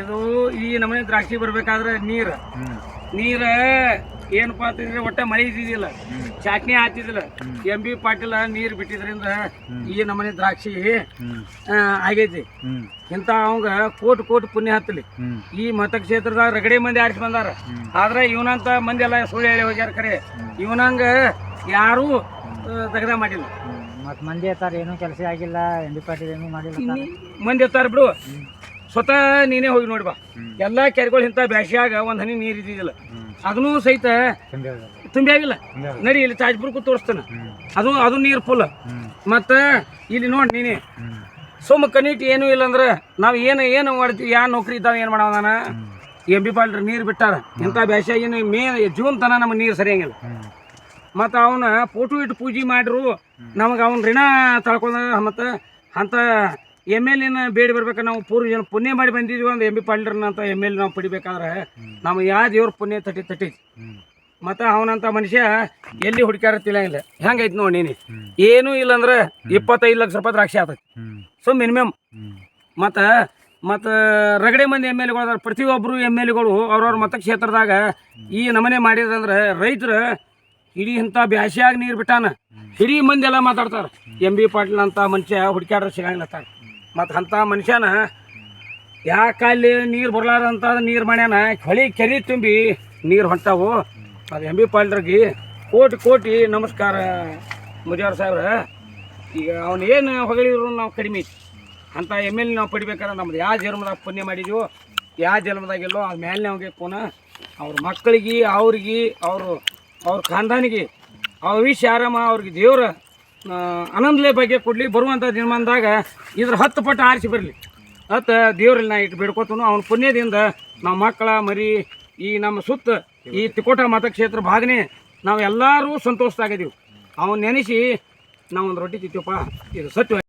ಇದು ಈ ನಮನೆ ದ್ರಾಕ್ಷಿ ಬರ್ಬೇಕಾದ್ರೆ ನೀರ್. ನೀರ ಏನಪ್ಪಾ ಅಂತಂದ್ರೆ ಒಟ್ಟೆ ಮಳೆ ಇದ್ದಿದ್ದಿಲ್ಲ. ಚಾಟ್ನಿ ಹಾತಿದಿಲ್ಲ ಎಂ ಬಿ ಪಾಟೀಲ ನೀರ್ ಬಿಟ್ಟಿದ್ರಿಂದ ಈ ನಮನೆ ದ್ರಾಕ್ಷಿ ಆಗೈತಿ. ಇಂತ ಅವಂಗ ಕೋಟ್ ಕೋಟ್ ಪುಣ್ಯ ಹತ್ತಲಿ ಈ ಮತಕ್ಷೇತ್ರದಾಗ ರಗಡೆ ಮಂದಿ ಆರಿಸಿ ಬಂದಾರ. ಆದ್ರೆ ಇವನಂತ ಮಂದಿ ಎಲ್ಲ ಸುಳ್ಳು ಹೇಳಿ ಹೋಗ್ಯಾರ ಕರೆ. ಇವನಂಗ ಯಾರೂ ತೆಗೆದ ಮಾಡಿಲ್ಲ. ಮತ್ತು ಮಂದಿ ಇರ್ತಾರ ಏನೂ ಕೆಲಸ ಆಗಿಲ್ಲ ಎಂ ಬಿ ಪಾಟೀಲ್ ಏನೂ ಮಾಡಿಲ್ಲ ಅಂತಾರ. ಮಂದಿ ಇರ್ತಾರ ಬಿಡು. ಸ್ವತಃ ನೀನೇ ಹೋಗಿ ನೋಡಿ ಬಾ. ಎಲ್ಲ ಕೆರೆಗಳು ಇಂಥ ಬ್ಯಾಸ್ಯಾಗ ಒಂದು ಹನಿ ನೀರು ಇದ್ದಿದ್ದಿಲ್ಲ. ಅದನ್ನು ಸಹಿತ ತುಂಬಿ ಆಗಿಲ್ಲ. ನಡಿ ಇಲ್ಲಿ ತಾಜ್ಪುರಕ್ಕೂ ತೋರಿಸ್ತಾನ. ಅದು ಅದು ನೀರು ಫುಲ್ ಮತ್ತು ಮತ್ತ ಇಲ್ಲಿ ನೋಡಿ ನೀನೆ. ಸುಮ್ಮ ಕನಿಟ್ ಏನೂ ಇಲ್ಲ ಅಂದ್ರೆ ನಾವು ಏನು ಏನು ಮಾಡ್ತೀವಿ ಯಾ ನೌಕರಿ ಇದ್ದಾವೆ ಏನು ಮಾಡವ ನಾನು? ಎಂ ಬಿ ಪಾಲ್ಟ್ರ್ ನೀರು ಬಿಟ್ಟಾರ. ಇಂಥ ಬ್ಯಾಸ್ಯಾಗಿನ ಮೇ ಜೂನ್ ತನಕ ನಮಗೆ ನೀರು ಸರಿಯಂಗಿಲ್ಲ. ಮತ್ತು ಅವನ ಫೋಟೋ ಇಟ್ಟು ಪೂಜೆ ಮಾಡ್ರು. ನಮಗೆ ಅವನ ಋಣ ತಳ್ಕೊಂಡ ಮತ್ತು ಅಂತ ಎಂ ಎಲ್ ಎನ ಬೇಡಿ ಬರ್ಬೇಕು ನಾವು ಪೂರ್ವ ಜನ ಪುಣ್ಯ ಮಾಡಿ ಬಂದಿದ್ವಿ ಒಂದು ಎಂ ಬಿ ಅಂತ ಎಂ ಎಲ್ ನಾವು ಪಡಿಬೇಕಾದ್ರೆ ನಮ್ಗೆ ಯಾವ ದೇವ್ರ ಪುಣ್ಯ ತಟ್ಟಿ ತಟ್ಟಿ. ಮತ್ತು ಅವನಂತ ಮನುಷ್ಯ ಎಲ್ಲಿ ಹುಡುಕ್ಯಾರತ್ತಿಲ್ಲ ಇಲ್ಲ. ಹೆಂಗೈತಿ ನೋಡಿ ನೀನು. ಏನು ಇಲ್ಲಂದ್ರೆ ಇಪ್ಪತ್ತೈದು ಲಕ್ಷ ರೂಪಾಯಿ ದ್ರಾಕ್ಷಿ ಆತ ಸೊ ಮಿನಿಮಮ್. ಮತ್ತು ಮತ್ತು ರಗಡೆ ಮಂದಿ ಎಂ ಎಲ್ ಎಗಳು ಪ್ರತಿಯೊಬ್ಬರು ಎಂ ಎಲ್ ಎಗಳು ಅವ್ರವ್ರ ಮತಕ್ಷೇತ್ರದಾಗ ಈ ನಮನೆ ಮಾಡಿದ್ರಂದ್ರೆ ರೈತರು ಇಡೀ ಇಂಥ ಬ್ಯಾಸಿಯಾಗಿ ನೀರು ಬಿಟ್ಟಾನ ಇಡೀ ಮಂದಿ ಎಲ್ಲ ಮಾತಾಡ್ತಾರೆ. ಎಂ ಬಿ ಪಾಟೀಲ್ ಅಂತ ಮನುಷ್ಯ ಹುಡುಕ್ಯಾಡ್ರೆ ಸಿಗಂಗಿಲ್ಲತ್ತಾರ. ಮತ್ತು ಅಂಥ ಮನುಷ್ಯನ ಯಾಕಲ್ಲಿ ನೀರು ಬರ್ಲಾರಂತ ನೀರು ಮಾಡ್ಯಾನ, ಹೊಳಿ ಕೆರೆ ತುಂಬಿ ನೀರು ಹೊಂಟಾವು. ಅದು ಎಂ ಬಿ ಪಾಟೀಲ್ರಿಗೆ ಕೋಟಿ ಕೋಟಿ ನಮಸ್ಕಾರ ಮುಜಾರ್ ಸಾಹೇಬ್ರ. ಈಗ ಅವನು ಏನು ಹೊಗಳಿದ್ರು ನಾವು ಕಡಿಮೆ ಐತಿ. ಅಂಥ ಎಂ ಎಲ್ ನಾವು ಪಡಿಬೇಕಾದ್ರೆ ನಮ್ದು ಯಾವ ಜನ್ಮದಾಗ ಪುಣ್ಯ ಮಾಡಿದ್ವೋ ಯಾವ ಜನ್ಮದಾಗಿಲ್ಲೋ ಅದು ಮೇಲೆ ನಮಗೆ ಪುನಃ ಅವ್ರ ಮಕ್ಕಳಿಗೆ, ಅವ್ರಿಗೆ, ಅವರು ಅವ್ರ ಖಾನ್ದಾನಿಗೆ ಅವ್ರ ವಿಷ ಆರಾಮ ಅವ್ರಿಗೆ ದೇವ್ರ ಆನಂದಲೆ ಬಗ್ಗೆ ಕೊಡಲಿ ಬರುವಂಥ ದಿನಮಾನದಾಗ ಇದ್ರ ಹತ್ತು ಪಟ್ಟು ಆರಿಸಿ ಬರಲಿ. ಹತ್ತು ದೇವ್ರಲ್ಲಿ ನಾ ಇಟ್ಟು ಬೇಡ್ಕೊತನು. ಅವ್ನ ಪುಣ್ಯದಿಂದ ನಮ್ಮ ಮಕ್ಕಳ ಮರಿ, ಈ ನಮ್ಮ ಸುತ್ತ, ಈ ತಿಕೋಟ ಮತಕ್ಷೇತ್ರ ಭಾಗನೇ ನಾವೆಲ್ಲರೂ ಸಂತೋಷದಾಗಿದ್ದೀವಿ. ಅವನ್ನ ನೆನೆಸಿ ನಾವೊಂದು ರೊಟ್ಟಿ ತಿಂತೀವಪ್ಪ. ಇದು ಸತ್ಯ.